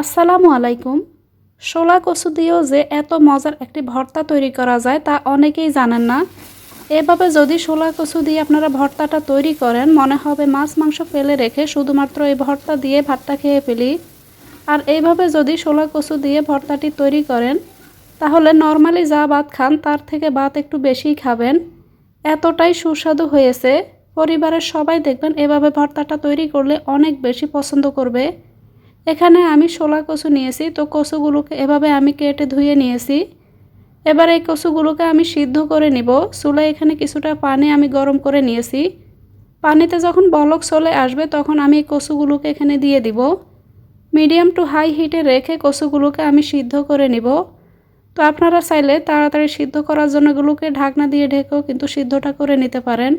আসসালামু আলাইকুম। শোলা কচু দিয়েও যে এত মজার একটি ভর্তা তৈরি করা যায় তা অনেকেই জানেন না। এভাবে যদি শোলা কচু দিয়ে আপনারা ভর্তাটা তৈরি করেন, মনে হবে মাছ মাংস ফেলে রেখে শুধুমাত্র এই ভর্তা দিয়ে ভাতটা খেয়ে ফেলি। আর এইভাবে যদি শোলা কচু দিয়ে ভর্তাটি তৈরি করেন, তাহলে নর্মালি যা ভাত খান তার থেকে ভাত একটু বেশিই খাবেন। এতটাই সুস্বাদু হয়েছে। পরিবারের সবাই দেখবেন এভাবে ভর্তাটা তৈরি করলে অনেক বেশি পছন্দ করবে। এখানে আমি শোলা কচু নিয়েছি, তো কচুগুলোকে এভাবে আমি কেটে ধুয়ে নিয়েছি। এবার এই কচুগুলোকে আমি সিদ্ধ করে নিব। চুলায় এখানে কিছুটা পানি আমি গরম করে নিয়েছি। পানিতে যখন বলক চলে আসবে, তখন আমি এই কচুগুলোকে এখানে দিয়ে দিব। মিডিয়াম টু হাই হিটে রেখে কচুগুলোকে আমি সিদ্ধ করে নিব। তো আপনারা চাইলে তাড়াতাড়ি সিদ্ধ করার জন্য এগুলোকে ঢাকনা দিয়ে ঢেকেও কিন্তু সিদ্ধটা করে নিতে পারেন।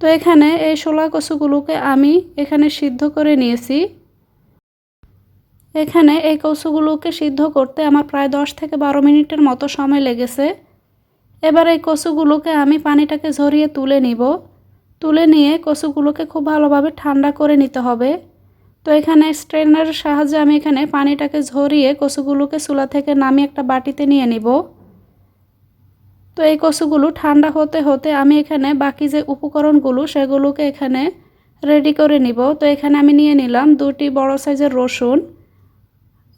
তো এখানে এই শোলা কচুগুলোকে আমি এখানে সিদ্ধ করে নিয়েছি। এখানে এই কচুগুলোকে সিদ্ধ করতে আমার প্রায় দশ থেকে বারো মিনিটের মতো সময় লেগেছে। এবার এই কচুগুলোকে আমি পানিটাকে ঝরিয়ে তুলে নিব। তুলে নিয়ে কচুগুলোকে খুব ভালোভাবে ঠান্ডা করে নিতে হবে। তো এখানে স্ট্রেনারের সাহায্যে আমি এখানে পানিটাকে ঝরিয়ে কচুগুলোকে চুলা থেকে নামিয়ে একটা বাটিতে নিয়ে নিব। তো এই কচুগুলো ঠান্ডা হতে হতে আমি এখানে বাকি যে উপকরণগুলো সেগুলোকে এখানে রেডি করে নিব। তো এখানে আমি নিয়ে নিলাম দুটি বড় সাইজের রসুন।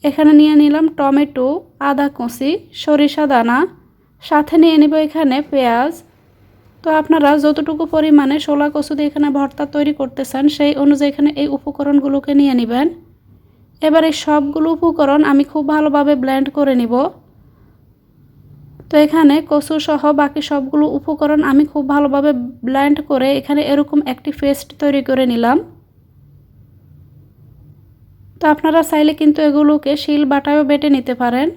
এখানে নিয়ে নিলাম টমেটো, আদা কুচি, সরিষা দানা, সাথে নিয়ে নিব এখানে পেঁয়াজ। তো আপনারা যতটুকু পরিমাণে শোলা কচু দিয়ে এখানে ভর্তা তৈরি করতে চান, সেই অনুযায়ী এখানে এই উপকরণগুলোকে নিয়ে নেবেন। এবার এই সবগুলো উপকরণ আমি খুব ভালোভাবে ব্লেন্ড করে নিব। তো এখানে কচু সহ বাকি সবগুলো উপকরণ আমি খুব ভালোভাবে ব্লেন্ড করে এখানে এরকম একটি পেস্ট তৈরি করে নিলাম। তো আপনারা চাইলে কিন্তু এগুলোকে শিল বাটায়ও বেটে নিতে পারেন।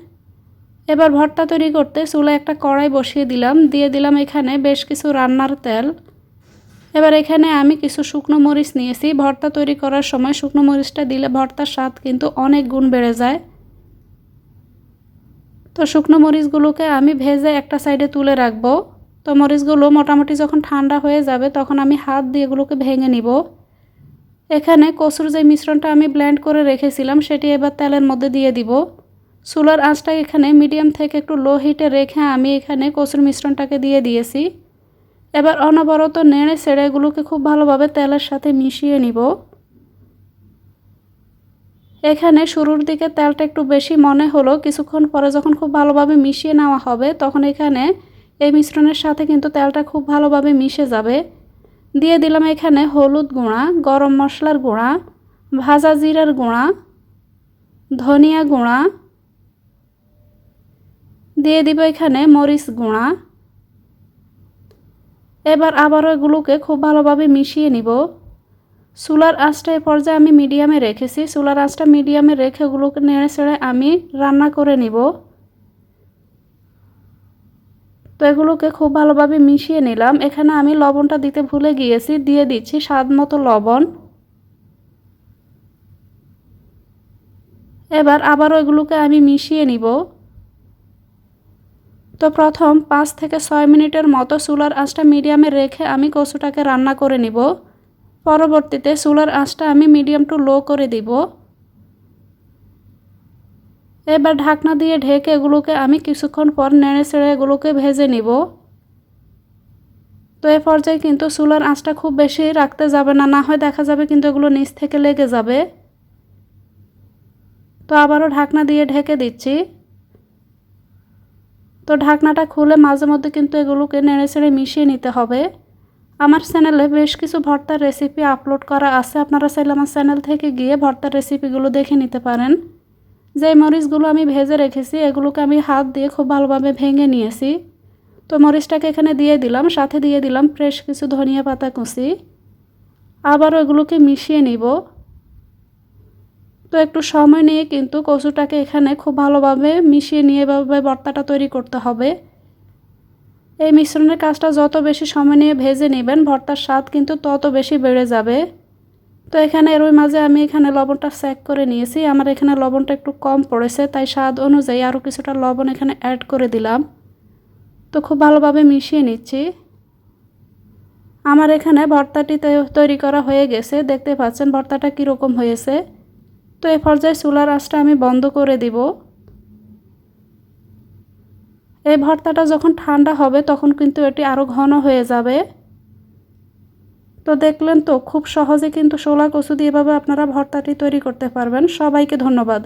এবার ভর্তা তৈরি করতে চুলায় একটা কড়াই বসিয়ে দিলাম, দিয়ে দিলাম এখানে বেশ কিছু রান্নার তেল। এবার এখানে আমি কিছু শুকনো মরিচ নিয়েছি। ভর্তা তৈরি করার সময় শুকনো মরিচটা দিলে ভর্তার স্বাদ কিন্তু অনেক গুণ বেড়ে যায়। তো শুকনো মরিচগুলোকে আমি ভেজে একটা সাইডে তুলে রাখব। তো মরিচগুলো মোটামুটি যখন ঠান্ডা হয়ে যাবে তখন আমি হাত দিয়ে এগুলোকে ভেঙে নিব। এখানে কচুর যে মিশ্রণটা আমি ব্ল্যান্ড করে রেখেছিলাম, সেটি এবার তেলের মধ্যে দিয়ে দিব। চুলার আঁচটা এখানে মিডিয়াম থেকে একটু লো হিটে রেখে আমি এখানে কচুর মিশ্রণটাকে দিয়ে দিয়েছি। এবার অনবরত নেড়ে ছেড়ে এগুলোকে খুব ভালোভাবে তেলের সাথে মিশিয়ে নিব। এখানে শুরুর দিকে তেলটা একটু বেশি মনে হলো, কিছুক্ষণ পরে যখন খুব ভালোভাবে মিশিয়ে নেওয়া হবে, তখন এখানে এই মিশ্রণের সাথে কিন্তু তেলটা খুব ভালোভাবে মিশে যাবে। দিয়ে দিলাম এখানে হলুদ গুঁড়া, গরম মশলার গুঁড়া, ভাজা জিরার গুঁড়া, ধনিয়া গুঁড়া। দিয়ে দিব এখানে মরিচ গুঁড়া। এবার আবারও এগুলোকে খুব ভালোভাবে মিশিয়ে নিব। চুলার আঁচটা এ পর্যায়ে আমি মিডিয়ামে রেখেছি। চুলার আঁচটা মিডিয়ামে রেখে এগুলোকে নেড়ে চেড়ে আমি রান্না করে নিব। তো এগুলোকে খুব ভালোভাবে মিশিয়ে নিলাম। এখানে আমি লবণটা দিতে ভুলে গিয়েছি। দিয়ে দিচ্ছি স্বাদ মতো লবণ। এবার আবারও এগুলোকে আমি মিশিয়ে নিব। তো প্রথম পাঁচ থেকে ছয় মিনিটের মতো চুলার আঁচটা মিডিয়ামে রেখে আমি কচুটাকে রান্না করে নিব। পরবর্তীতে চুলার আঁচটা আমি মিডিয়াম টু লো করে দিব। এবার ঢাকনা দিয়ে ঢেকে এগুলোকে আমি কিছুক্ষণ পর নেড়ে ছেড়ে এগুলোকে ভেজে নিব। তো এ পর্যায়ে কিন্তু চুলার আঁচটা খুব বেশি রাখতে যাবে না না হয় দেখা যাবে কিন্তু এগুলো নিচ থেকে লেগে যাবে। তো আবারও ঢাকনা দিয়ে ঢেকে দিচ্ছি। তো ঢাকনাটা খুলে মাঝে মধ্যে কিন্তু এগুলোকে নেড়ে ছেড়ে মিশিয়ে নিতে হবে। আমার চ্যানেলে বেশ কিছু ভর্তার রেসিপি আপলোড করা আছে, আপনারা চাইলে আমার চ্যানেল থেকে গিয়ে ভর্তার রেসিপিগুলো দেখে নিতে পারেন। যে মরিচগুলো আমি ভেজে রেখেছি, এগুলোকে আমি হাত দিয়ে খুব ভালোভাবে ভেঙে নিয়েছি। তো মরিচটাকে এখানে দিয়ে দিলাম, সাথে দিয়ে দিলাম ফ্রেশ কিছু ধনিয়া পাতা কুচি। আবারও এগুলোকে মিশিয়ে নিব। তো একটু সময় নিয়ে কিন্তু কচুটাকে এখানে খুব ভালোভাবে মিশিয়ে নিয়ে এভাবে ভর্তাটা তৈরি করতে হবে। এই মিশ্রণের কাজটা যত বেশি সময় নিয়ে ভেজে নেবেন, ভর্তার স্বাদ কিন্তু তত বেশি বেড়ে যাবে। তো এখানে এর ওই মাঝে আমি এখানে লবণটা চেক করে নিয়েছি। আমার এখানে লবণটা একটু কম পড়েছে, তাই স্বাদ অনুযায়ী আরও কিছুটা লবণ এখানে অ্যাড করে দিলাম। তো খুব ভালোভাবে মিশিয়ে নিচ্ছি। আমার এখানে ভর্তাটি তৈরি করা হয়ে গেছে, দেখতে পাচ্ছেন ভর্তাটা কীরকম হয়েছে। তো এই পর্যায়ে চুলার আঁচটা আমি বন্ধ করে দিব। এই ভর্তাটা যখন ঠান্ডা হবে, তখন কিন্তু এটি আরও ঘন হয়ে যাবে। তো দেখলেন তো, খুব সহজে কিন্তু শোলা কচু দিয়ে এভাবে আপনারা ভর্তাটি তৈরি করতে পারবেন। সবাইকে ধন্যবাদ।